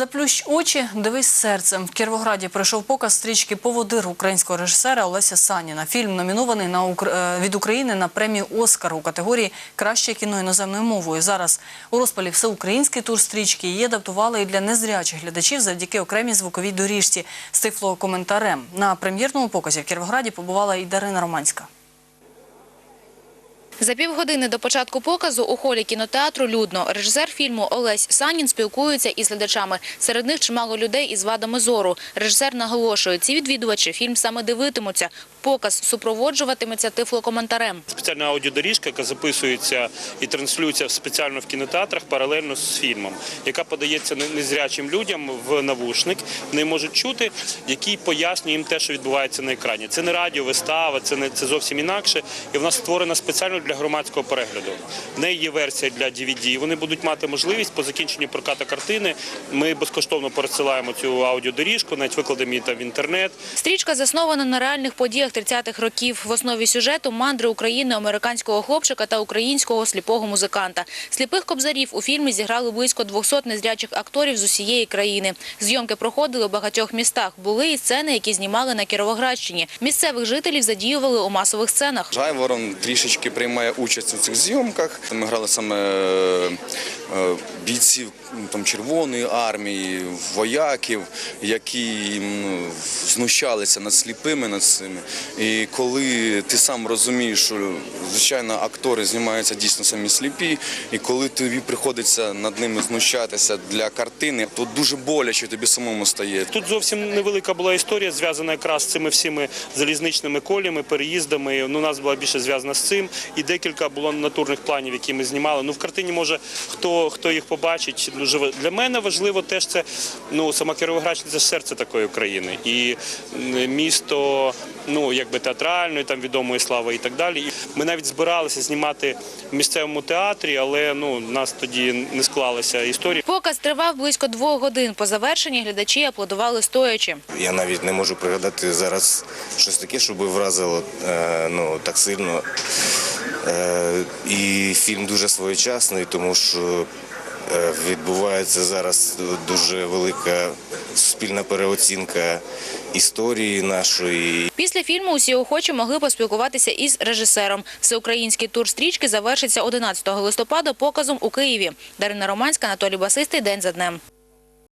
Заплющ очі, дивись серцем. В Кіровограді пройшов показ стрічки Поводир українського режисера Олеся Саніна. Фільм номінований на Укр- е, від України на премію Оскар у категорії Краще кіно іноземною мовою. Зараз у розпалі всеукраїнський тур стрічки. Її адаптували і для незрячих глядачів завдяки окремій звуковій доріжці з тифлокоментарем. На прем'єрному показі в Кіровограді побувала і Дарина Романська. За півгодини до початку показу у холі кінотеатру людно. Режисер фільму Олесь Санін спілкується із глядачами. Серед них чимало людей із вадами зору. Режисер наголошує, ці відвідувачі фільм саме дивитимуться. Показ супроводжуватиметься тифлокоментарем. Спеціальна аудіодоріжка, яка записується і транслюється спеціально в кінотеатрах паралельно з фільмом, яка подається не- незрячим людям в навушник. Вони можуть чути, який пояснює їм те, що відбувається на екрані. Це не радіовистава, це не це зовсім інакше. І вона створена спеціально для громадського перегляду. В неї є версія для DVD. Вони будуть мати можливість по закінченню прокату картини. Ми безкоштовно пересилаємо цю аудіодоріжку, навіть викладемо її там в інтернет. Стрічка заснована на реальних подіях 30-х років. В основі сюжету мандри України американського хлопчика та українського сліпого музиканта. Сліпих кобзарів у фільмі зіграли близько 200 незрячих акторів з усієї країни. Зйомки проходили у багатьох містах. Були і сцени, які знімали на Кіровоградщині. Місцевих жителів задіювали у масових сценах. Жайворон трішечки приймає участь у цих зйомках. Ми грали саме е, бійців там, Червоної армії, вояків, які знущалися над сліпими над цими. І коли ти сам розумієш, що звичайно актори знімаються дійсно самі сліпі, і коли тобі приходиться над ними знущатися для картини, то дуже боляче тобі самому стає. Тут зовсім невелика була історія, зв'язана якраз з цими всіми залізничними колями, переїздами. Ну, у нас була більше зв'язана з цим. І декілька було натурних планів, які ми знімали. Ну, в картині, може, хто, хто їх побачить, дуже для мене важливо теж це ну, сама Кіровоградщина – це серце такої України. І місто, ну, якби театральної, там відомої слави і так далі. І ми навіть збиралися знімати в місцевому театрі, але ну, нас тоді не склалася історія. Показ тривав близько двох годин. По завершенні глядачі аплодували стоячи. Я навіть не можу пригадати зараз щось таке, щоб вразило е, ну, так сильно. Е, і фільм дуже своєчасний, тому що відбувається зараз дуже велика спільна переоцінка історії нашої. Після фільму усі охочі могли поспілкуватися із режисером. Всеукраїнський тур стрічки завершиться 11 листопада показом у Києві. Дарина Романська, Анатолій Басистий. День за днем.